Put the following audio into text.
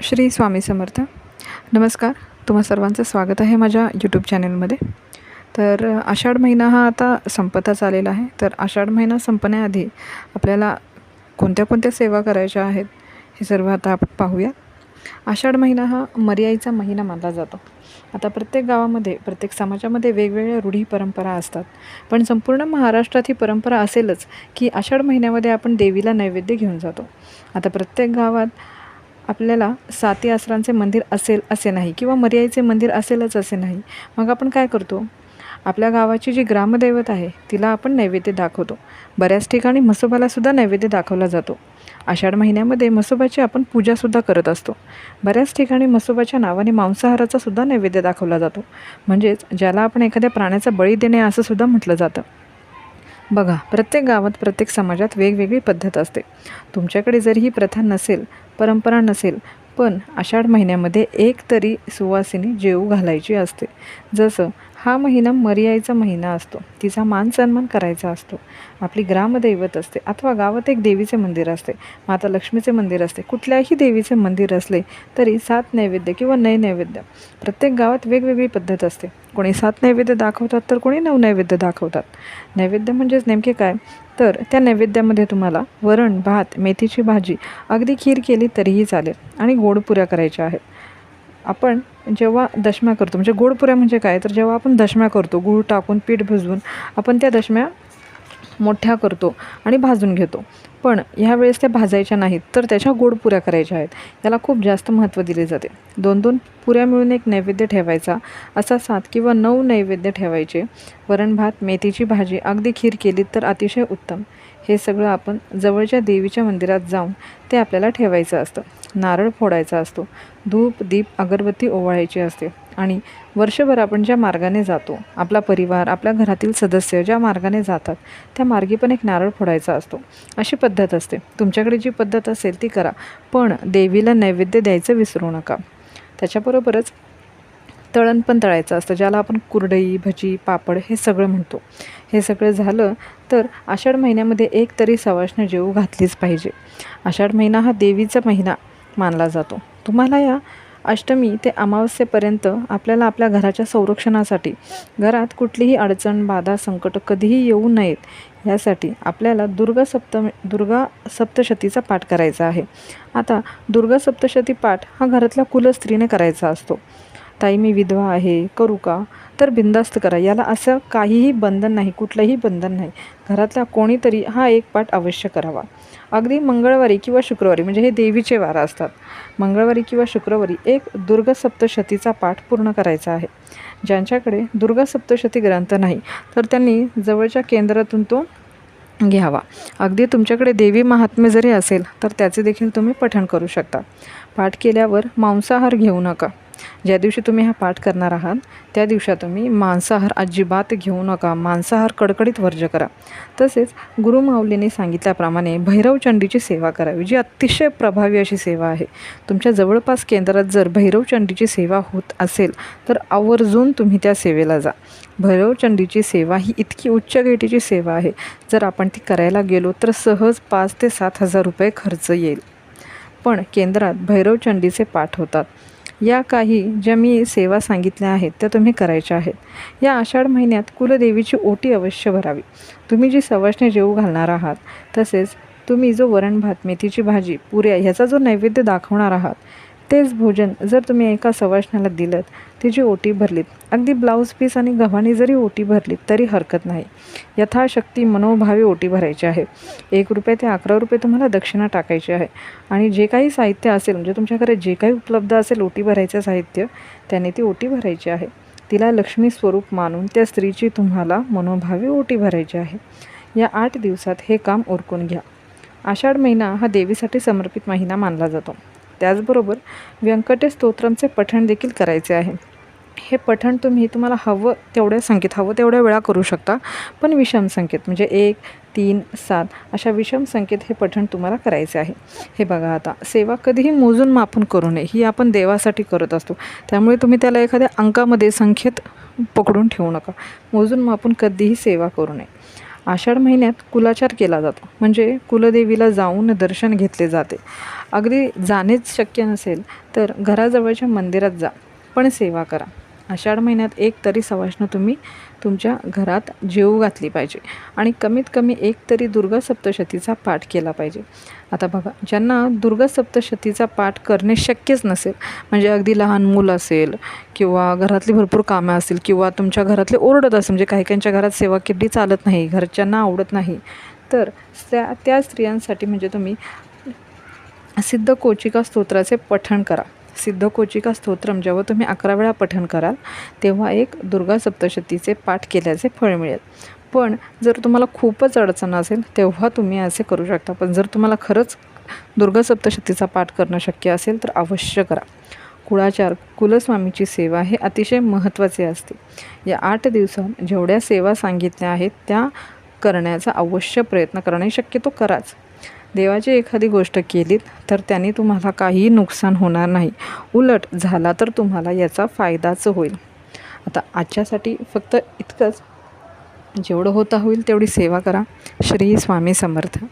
श्री स्वामी समर्थ. नमस्कार. तुम्हा सर्वांचं स्वागत आहे माझ्या यूट्यूब चॅनलमध्ये तर आषाढ महिना हा आता संपताच आलेला आहे. तर आषाढ महिना संपण्याआधी आपल्याला कोणत्या कोणत्या सेवा करायच्या आहेत हे सर्व आता आपण पाहूया. आषाढ महिना हा मर्याईचा महिना मानला जातो. आता प्रत्येक गावामध्ये प्रत्येक समाजामध्ये वेगवेगळ्या रूढी परंपरा असतात. पण संपूर्ण महाराष्ट्रात ही परंपरा असेलच की आषाढ महिन्यामध्ये आपण देवीला नैवेद्य घेऊन जातो. आता प्रत्येक गावात आपल्याला साती आसरांचे मंदिर असेल असे नाही किंवा मर्याईचे मंदिर असेलच असे नाही. मग आपण काय करतो? आपल्या गावाची जी ग्रामदैवत आहे तिला आपण नैवेद्य दाखवतो. बऱ्याच ठिकाणी म्हसोबालासुद्धा नैवेद्य दाखवला जातो. आषाढ महिन्यामध्ये म्हसोबाची आपण पूजासुद्धा करत असतो. बऱ्याच ठिकाणी म्हसोबाच्या नावाने मांसाहाराचा सुद्धा नैवेद्य दाखवला जातो. म्हणजेच ज्याला आपण एखाद्या प्राण्याचा बळी देणे असं सुद्धा म्हटलं जातं. बघा प्रत्येक गावात प्रत्येक समाजात वेगवेगळी पद्धत असते. तुमच्याकडे जर ही प्रथा नसेल परंपरा नसेल पण आषाढ महिन्यामध्ये एक तरी सुवासिनी जेऊ घालायची असते. जसं हा महिना मर्यायचा महिना असतो. तिचा मान सन्मान करायचा असतो. आपली ग्रामदैवत असते अथवा गावात एक देवीचे मंदिर असते. माता लक्ष्मीचे मंदिर असते. कुठल्याही देवीचे मंदिर असले तरी सात नैवेद्य किंवा नय नैवेद्य. प्रत्येक गावात वेगवेगळी पद्धत असते. कोणी सात नैवेद्य दाखवतात तर कोणी नऊ नैवेद्य दाखवतात. नैवेद्य म्हणजेच नेमके काय? तर त्या नैवेद्यामध्ये तुम्हाला वरण भात मेथीची भाजी अगदी खीर केली तरीही चालेल आणि गोड पुऱ्या करायच्या आहेत. आपण जेव्हा दशम्या करतो म्हणजे गोड पुऱ्या म्हणजे काय? तर जेव्हा आपण दशम्या करतो गूळ टाकून पीठ भिजवून आपण त्या दशम्या मोठ्या करतो आणि भाजून घेतो. पण ह्या वेळेस त्या भाजायच्या नाहीत तर त्याच्या गोड पुऱ्या करायच्या आहेत. याला खूप जास्त महत्त्व दिले जाते. दोन दोन पुऱ्या मिळून एक नैवेद्य ठेवायचा. असा सात किंवा नऊ नैवेद्य ठेवायचे. वरण भात मेथीची भाजी अगदी खीर केली तर अतिशय उत्तम. हे सगळं आपण जवळच्या देवीच्या मंदिरात जाऊन ते आपल्याला ठेवायचं असतं. नारळ फोडायचा असतो. धूप दीप अगरबत्ती ओवाळायची असते. आणि वर्षभर आपण ज्या मार्गाने जातो आपला परिवार आपल्या घरातील सदस्य ज्या मार्गाने जातात त्या मार्गी पण एक नारळ फोडायचा असतो. अशी पद्धत असते. तुमच्याकडे जी पद्धत असेल ती करा. पण देवीला नैवेद्य द्यायचं विसरू नका. त्याच्याबरोबरच तळण पण तळायचं असतं ज्याला आपण कुरडई भजी पापड हे सगळं म्हणतो. हे सगळं झालं तर आषाढ महिन्यामध्ये एक तरी सवाष्ण जेऊ घातलीच पाहिजे. आषाढ महिना हा देवीचा महिना. मानला जातो. तुम्हाला या अष्टमी ते अमावस्येपर्यंत आपल्याला आपल्या घराच्या संरक्षणासाठी घरात कुठलीही अडचण बाधा संकट कधीही येऊ नयेत यासाठी आपल्याला दुर्गा सप्तम दुर्गा सप्तशतीचा पाठ करायचा आहे. आता दुर्गा सप्तशती पाठ हा घरातल्या कुलस्त्रीने करायचा असतो. ताई मी विधवा आहे करू का? तर बिंदास्त करा. याला असं काहीही बंधन नाही कुठलंही बंधन नाही. घरातल्या कोणीतरी हा एक पाठ अवश्य करावा. अगदी मंगळवारी किंवा शुक्रवारी म्हणजे हे देवीचे वार असतात. मंगळवारी किंवा शुक्रवारी एक दुर्ग सप्तशतीचा पाठ पूर्ण करायचा आहे. ज्यांच्याकडे दुर्गा सप्तशती ग्रंथ नाही तर त्यांनी जवळच्या केंद्रातून तो घ्यावा. अगदी तुमच्याकडे देवी महात्म्य जरी असेल तर त्याचे देखील तुम्ही पठण करू शकता. पाठ केल्यावर मांसाहार घेऊ नका. ज्या दिवशी तुम्ही हा पाठ करणार आहात त्या दिवशी तुम्ही मांसाहार अजिबात घेऊ नका. मांसाहार कडकडीत वर्ज करा. तसेच गुरुमाऊलीने सांगितल्याप्रमाणे भैरवचंडीची सेवा करावी जी अतिशय प्रभावी अशी सेवा आहे. तुमच्या जवळपास केंद्रात जर भैरवचंडीची सेवा होत असेल तर आवर्जून तुम्ही त्या सेवेला जा. भैरवचंडीची सेवा ही इतकी उच्च गेटीची सेवा आहे. जर आपण ती करायला गेलो तर सहज पाच ते सात हजार रुपये खर्च येईल. पण केंद्रात भैरवचंडीचे पाठ होतात. या काही ज्या मी सेवा सांगितल्या आहेत त्या तुम्ही करायच्या आहेत. या आषाढ महिन्यात कुलदेवीची ओटी अवश्य भरावी. तुम्ही जी सवाष्णी जेऊ घालणार आहात तसेच तुम्ही जो वरण भात मेथीची भाजी पुऱ्या ह्याचा जो नैवेद्य दाखवणार आहात तेच भोजन जर तुम्ही एका सवाष्णाला दिलं तिची ओटी भरलीत अगदी ब्लाऊज पीस आणि गव्हाणी जरी ओटी भरलीत तरी हरकत नाही. यथाशक्ती मनोभावे ओटी भरायची आहे. एक रुपये ते अकरा रुपये तुम्हाला दक्षिणा टाकायची आहे. आणि जे काही साहित्य असेल म्हणजे तुमच्याकडे जे काही उपलब्ध असेल ओटी भरायचं साहित्य त्याने ती ओटी भरायची आहे. तिला लक्ष्मी स्वरूप मानून त्या स्त्रीची तुम्हाला मनोभावे ओटी भरायची आहे. या आठ दिवसात हे काम ओरकून घ्या. आषाढ महिना हा देवीसाठी समर्पित महिना मानला जातो. त्याचबरोबर व्यंकटेश स्तोत्रमचे पठण देखील करायचे आहे. हे पठण तुम्ही तुम्हाला हवं तेवढ्या संख्येत हवं तेवढ्या वेळा करू शकता पण विषम संख्येत म्हणजे एक तीन सात अशा विषम संख्येत हे पठण तुम्हाला करायचे आहे. हे बघा आता सेवा कधीही मोजून मापून करू नये ही आपण देवासाठी करत असतो. त्यामुळे तुम्ही त्याला एखाद्या अंकामध्ये संख्येत पकडून ठेवू नका. मोजून मापून कधीही सेवा करू नये. आषाढ महिन्यात कुलाचार केला जातो म्हणजे कुलदेवीला जाऊन दर्शन घेतले जाते. अगदी जाणेच शक्य नसेल तर घराजवळच्या मंदिरात जा पण सेवा करा. आषाढ महिन्यात एक तरी सवाष्ण तुम्ही तुमच्या घरात जेऊ घातली पाहिजे आणि कमीत कमी एक तरी दुर्गा सप्तशतीचा पाठ केला पाहिजे. आता बघा ज्यांना दुर्गा सप्तशतीचा पाठ करणे शक्यच नसेल म्हणजे अगदी लहान मूल असेल किंवा घरातली भरपूर कामं असतील किंवा तुमच्या घरातले ओरडत असेल म्हणजे काही काहींच्या घरात सेवा केली चालत नाही घरच्यांना आवडत नाही तर त्या त्या स्त्रियांसाठी म्हणजे तुम्ही सिद्ध कोचिका स्तोत्राचे पठण करा. सिद्ध कोचिका स्तोत्रम जेव्हा तुम्ही अकरा वेळा पठण कराल तेव्हा एक दुर्गा सप्तशतीचे पाठ केल्याचे फळ मिळेल. पण जर तुम्हाला खूपच अडचण असेल तेव्हा तुम्ही असे करू शकता. पण जर तुम्हाला खरंच दुर्गा सप्तशतीचा पाठ करणं शक्य असेल तर अवश्य करा. कुळाचार कुलस्वामीची सेवा हे अतिशय महत्त्वाचे असते. या आठ दिवसात जेवढ्या सेवा सांगितल्या आहेत त्या करण्याचा अवश्य प्रयत्न करणे शक्यतो कराच. देवाची एखादी गोष्ट केलीत तर त्याने तुम्हाला काहीही नुकसान होणार नाही. उलट झाला तर तुम्हाला याचा फायदाच होईल. आता आजच्यासाठी फक्त इतकंच. जेवढं होता होईल तेवढी सेवा करा. श्री स्वामी समर्थ.